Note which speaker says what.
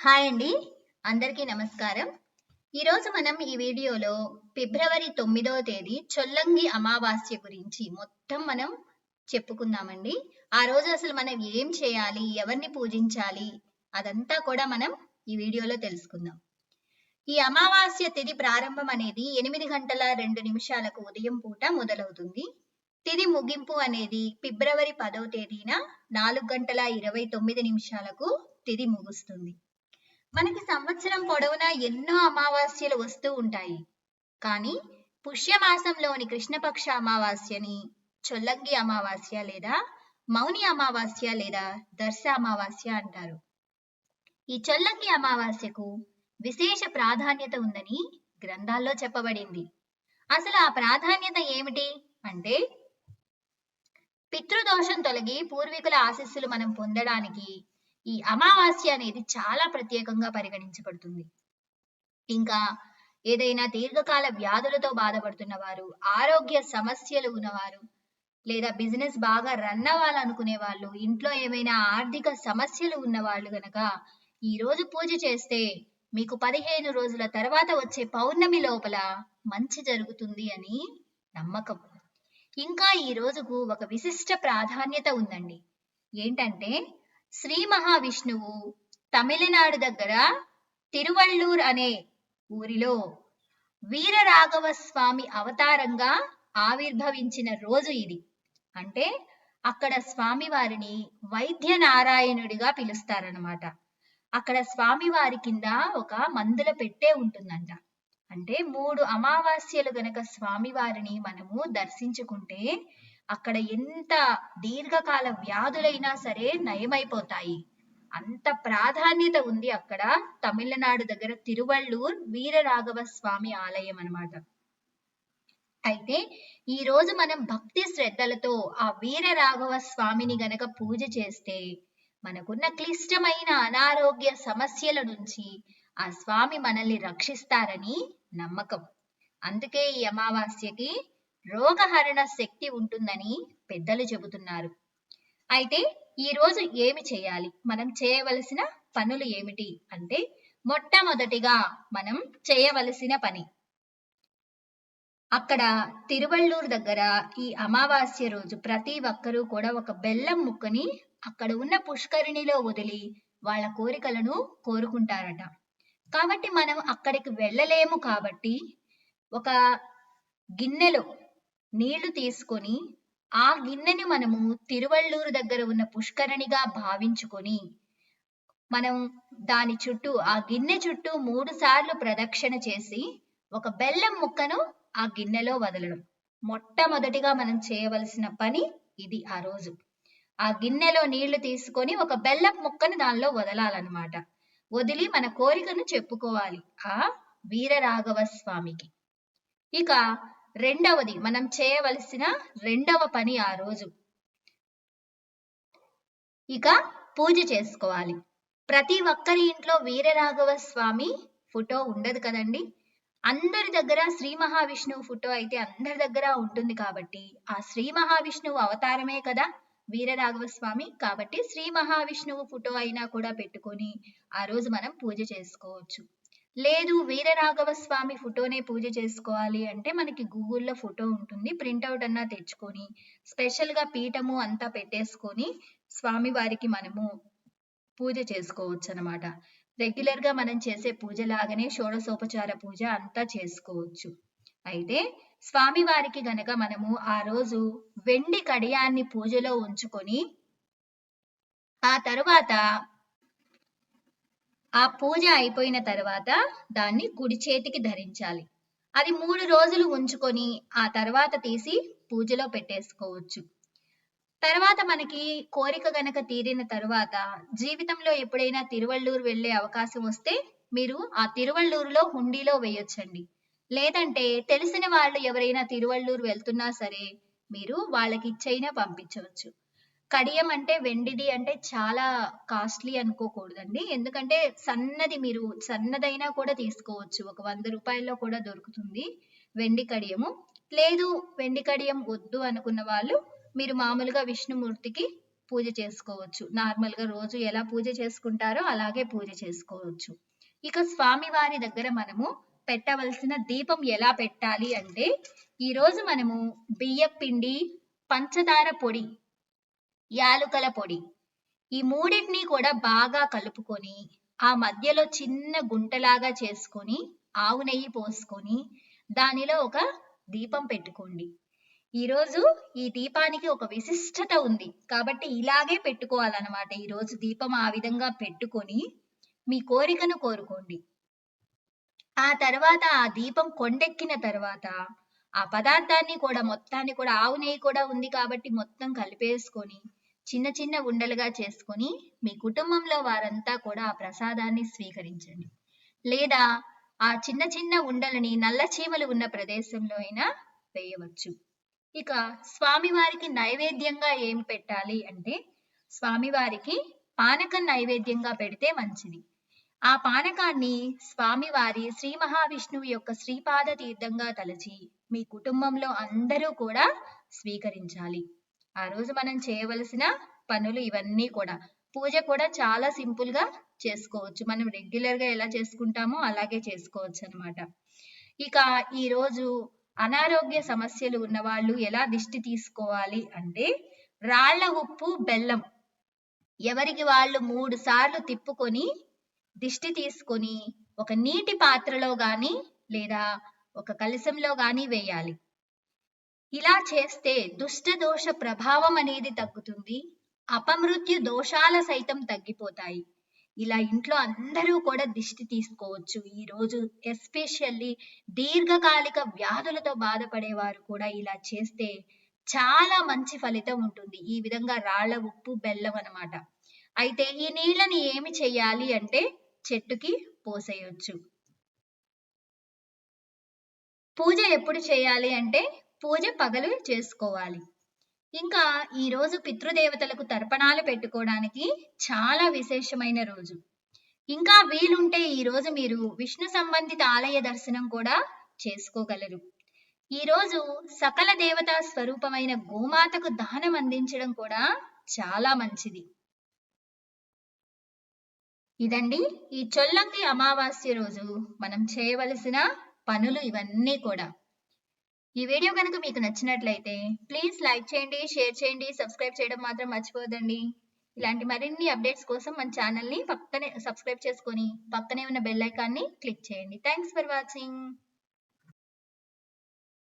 Speaker 1: Hi అండి. అందరికీ నమస్కారం. ఈరోజు మనం ఈ వీడియోలో ఫిబ్రవరి తొమ్మిదవ తేదీ చొల్లంగి అమావాస్య గురించి మొత్తం మనం చెప్పుకుందామండి. ఆ రోజు అసలు మనం ఏం చేయాలి ఎవరిని పూజించాలి అదంతా కూడా మనం ఈ వీడియోలో తెలుసుకుందాం. ఈ అమావాస్య తిథి ప్రారంభం అనేది ఎనిమిది గంటల రెండు నిమిషాలకు ఉదయం పూట మొదలవుతుంది. తిది ముగింపు అనేది ఫిబ్రవరి పదవ తేదీన నాలుగు గంటల ఇరవై తొమ్మిది నిమిషాలకు తిది ముగుస్తుంది. మనకి సంవత్సరం పొడవునా ఎన్నో అమావాస్యలు వస్తూ ఉంటాయి. కానీ పుష్యమాసంలోని కృష్ణపక్ష అమావాస్యని చొల్లంగి అమావాస్య లేదా మౌని అమావాస్య లేదా దర్శ అమావాస్య అంటారు. ఈ చొల్లంగి అమావాస్యకు విశేష ప్రాధాన్యత ఉందని గ్రంథాల్లో చెప్పబడింది. అసలు ఆ ప్రాధాన్యత ఏమిటి? అంటే పితృదోషం తొలగి పూర్వీకుల ఆశీస్సులు మనం పొందడానికి ఈ అమావాస్య అనేది చాలా ప్రత్యేకంగా పరిగణించబడుతుంది. ఇంకా ఏదైనా దీర్ఘకాల వ్యాధులతో బాధపడుతున్న వారు ఆరోగ్య సమస్యలు ఉన్నవారు లేదా బిజినెస్ బాగా రన్ అవ్వాలనుకునే వాళ్ళు ఇంట్లో ఏమైనా ఆర్థిక సమస్యలు ఉన్న వాళ్ళు గనక ఈ రోజు పూజ చేస్తే మీకు పదిహేను రోజుల తర్వాత వచ్చే పౌర్ణమి లోపల మంచి జరుగుతుంది అని నమ్మకం. ఇంకా ఈ రోజుకు ఒక విశిష్ట ప్రాధాన్యత ఉందండి. ఏంటంటే శ్రీ మహావిష్ణువు తమిళనాడు దగ్గర తిరువళ్ళూర్ అనే ఊరిలో వీరరాఘవ స్వామి అవతారంగా ఆవిర్భవించిన రోజు ఇది. అంటే అక్కడ స్వామివారిని వైద్య నారాయణుడిగా పిలుస్తారనమాట అక్కడ స్వామివారి కింద ఒక మందుల పెట్టే ఉంటుందంట. అంటే మూడు అమావాస్యలు గనక స్వామివారిని మనము దర్శించుకుంటే అక్కడ ఎంత దీర్ఘకాల వ్యాధులైనా సరే నయమైపోతాయి. అంత ప్రాధాన్యత ఉంది అక్కడ తమిళనాడు దగ్గర తిరువళ్ళూర్ వీరరాఘవ స్వామి ఆలయం అన్నమాట. అయితే ఈ రోజు మనం భక్తి శ్రద్ధలతో ఆ వీరరాఘవ స్వామిని గనక పూజ చేస్తే మనకున్న క్లిష్టమైన అనారోగ్య సమస్యల నుంచి ఆ స్వామి మనల్ని రక్షిస్తారని నమ్మకం. అందుకే ఈ అమావాస్యకి రోగహరణ శక్తి ఉంటుందని పెద్దలు చెబుతున్నారు. అయితే ఈ రోజు ఏమి చేయాలి? మనం చేయవలసిన పనులు ఏమిటి? అంటే మొట్టమొదటిగా మనం చేయవలసిన పని. అక్కడ తిరువళ్ళూరు దగ్గర ఈ అమావాస్య రోజు ప్రతి ఒక్కరూ కూడా ఒక బెల్లం ముక్కని అక్కడ ఉన్న పుష్కరిణిలో వదిలి వాళ్ళ కోరికలను కోరుకుంటారట. కాబట్టి మనం అక్కడికి వెళ్ళలేము కాబట్టి ఒక గిన్నెలో నీళ్ళు తీసుకొని ఆ గిన్నెని మనము తిరువళ్ళూరు దగ్గర ఉన్న పుష్కరణిగా భావించుకొని మనం దాని చుట్టూ ఆ గిన్నె చుట్టూ మూడు సార్లు ప్రదక్షిణ చేసి ఒక బెల్లం ముక్కను ఆ గిన్నెలో వదలడం. మొట్టమొదటిగా మనం చేయవలసిన పని ఇది ఆ రోజు. ఆ గిన్నెలో నీళ్ళు తీసుకొని ఒక బెల్లం ముక్కను దానిలో వదలాలన్నమాట. వదిలి మన కోరికను చెప్పుకోవాలి ఆ వీరరాఘవ స్వామికి. ఇక రెండవది మనం చేయవలసిన రెండవ పని ఆ రోజు. ఇక పూజ చేసుకోవాలి. ప్రతి ఒక్కరి ఇంట్లో వీరరాఘవ స్వామి ఫోటో ఉండదు కదండి. అందరి దగ్గర శ్రీ మహావిష్ణువు ఫోటో అయితే అందరి దగ్గర ఉంటుంది కాబట్టి ఆ శ్రీ మహావిష్ణువు అవతారమే కదా వీరరాఘవ స్వామి. కాబట్టి శ్రీ మహావిష్ణువు ఫోటో అయినా కూడా పెట్టుకొని ఆ రోజు మనం పూజ చేసుకోవచ్చు. లేదు వీరరాఘవ స్వామి ఫోటోనే పూజ చేసుకోవాలి అంటే మనకి గూగుల్లో ఫోటో ఉంటుంది. ప్రింట్అవుట్ అన్నా తెచ్చుకొని స్పెషల్గా పీఠము అంతా పెట్టేసుకొని స్వామి వారికి మనము పూజ చేసుకోవచ్చు అనమాట రెగ్యులర్గా మనం చేసే పూజ లాగానే షోడశోపచార పూజ అంతా చేసుకోవచ్చు. అయితే స్వామి వారికి గనక మనము ఆ రోజు వెండి కడియాన్ని పూజలో ఉంచుకొని ఆ తరువాత ఆ పూజ అయిపోయిన తర్వాత దాన్ని కుడి చేతికి ధరించాలి. అది మూడు రోజులు ఉంచుకొని ఆ తర్వాత తీసి పూజలో పెట్టేసుకోవచ్చు. తర్వాత మనకి కోరిక గనక తీరిన తర్వాత జీవితంలో ఎప్పుడైనా తిరువళ్ళూరు వెళ్ళే అవకాశం వస్తే మీరు ఆ తిరువళ్ళూరులో హుండీలో వేయొచ్చండి. లేదంటే తెలిసిన వాళ్ళు ఎవరైనా తిరువళ్ళూరు వెళ్తున్నా సరే మీరు వాళ్ళకి ఇచ్చైనా పంపించవచ్చు. కడియం అంటే వెండిది అంటే చాలా కాస్ట్లీ అనుకోకూడదండి. ఎందుకంటే సన్నది మీరు సన్నదైనా కూడా తీసుకోవచ్చు. ఒక వంద రూపాయల్లో కూడా దొరుకుతుంది వెండి కడియము. లేదు వెండి కడియం వద్దు అనుకున్న వాళ్ళు మీరు మామూలుగా విష్ణుమూర్తికి పూజ చేసుకోవచ్చు. నార్మల్గా రోజు ఎలా పూజ చేసుకుంటారో అలాగే పూజ చేసుకోవచ్చు. ఇక స్వామివారి దగ్గర మనము పెట్టవలసిన దీపం ఎలా పెట్టాలి అంటే ఈ రోజు మనము బియ్యం పిండి పంచదార పొడి యాలుకల పొడి. ఈ మూడింటిని కూడా బాగా కలుపుకొని ఆ మధ్యలో చిన్న గుంటలాగా చేసుకొని ఆవు నెయ్యి పోసుకొని దానిలో ఒక దీపం పెట్టుకోండి. ఈరోజు ఈ దీపానికి ఒక విశిష్టత ఉంది. కాబట్టి ఇలాగే పెట్టుకోవాలన్నమాట. ఈరోజు దీపం ఆ విధంగా పెట్టుకొని మీ కోరికను కోరుకోండి. ఆ తర్వాత ఆ దీపం కొండెక్కిన తర్వాత ఆ పదార్థాన్ని కూడా మొత్తాన్ని కూడా ఆవు నెయ్యి కూడా ఉంది కాబట్టి మొత్తం కలిపేసుకొని చిన్న చిన్న ఉండలుగా చేసుకొని మీ కుటుంబంలో వారంతా కూడా ఆ ప్రసాదాన్ని స్వీకరించండి. లేదా ఆ చిన్న చిన్న ఉండలని నల్ల చీమలు ఉన్న ప్రదేశంలో అయినా వేయవచ్చు. ఇక స్వామివారికి నైవేద్యంగా ఏం పెట్టాలి అంటే స్వామివారికి పానకం నైవేద్యంగా పెడితే మంచిది. ఆ పానకాన్ని స్వామివారి శ్రీ మహావిష్ణువు యొక్క శ్రీపాద తీర్థంగా తలచి మీ కుటుంబంలో అందరూ కూడా స్వీకరించాలి. ఆ రోజు మనం చేయవలసిన పనులు ఇవన్నీ కూడా. పూజ కూడా చాలా సింపుల్గా చేసుకోవచ్చు. మనం రెగ్యులర్గా ఎలా చేసుకుంటామో అలాగే చేసుకోవచ్చు అన్నమాట ఇక ఈ రోజు అనారోగ్య సమస్యలు ఉన్న వాళ్ళు ఎలా దిష్టి తీసుకోవాలి అంటే రాళ్ళ ఉప్పు బెల్లం ఎవరికి వాళ్ళు మూడు సార్లు తిప్పుకొని దిష్టి తీసుకొని ఒక నీటి పాత్రలో గాని లేదా ఒక కలశంలో గాని వేయాలి. ఇలా చేస్తే దుష్ట దోష ప్రభావం అనేది తగ్గుతుంది అపమృత్యు దోషాల సైతం తగ్గిపోతాయి. ఇలా ఇంట్లో అందరూ కూడా దిష్టి తీసుకోవచ్చు. ఈ రోజు ఎస్పెషల్లీ దీర్ఘకాలిక వ్యాధులతో బాధపడేవారు కూడా ఇలా చేస్తే చాలా మంచి ఫలితం ఉంటుంది. ఈ విధంగా రాళ్ళ ఉప్పు బెల్లం అనమాట అయితే ఈ నీళ్ళని ఏమి చెయ్యాలి అంటే చెట్టుకి పోసేయొచ్చు. పూజ ఎప్పుడు చేయాలి అంటే పూజ పగలు చేసుకోవాలి. ఇంకా ఈ రోజు పితృదేవతలకు తర్పణాలు పెట్టుకోవడానికి చాలా విశేషమైన రోజు. ఇంకా వీలుంటే ఈ రోజు మీరు విష్ణు సంబంధిత ఆలయ దర్శనం కూడా చేసుకోగలరు. ఈ రోజు సకల దేవతా స్వరూపమైన గోమాతకు దానం అందించడం కూడా చాలా మంచిది. ఇదండి ఈ చొల్లంగి అమావాస్య రోజు మనం చేయవలసిన పనులు ఇవన్నీ కూడా. ఈ వీడియో కనుక మీకు నచ్చినట్లయితే ప్లీజ్ లైక్ చేయండి షేర్ చేయండి సబ్స్క్రైబ్ చేయడం మాత్రం మర్చిపోదండి ఇలాంటి మరిన్ని అప్డేట్స్ కోసం మన ఛానల్ని పక్కనే సబ్స్క్రైబ్ చేసుకొని పక్కనే ఉన్న బెల్ ఐకాన్ని క్లిక్ చేయండి. Thanks for watching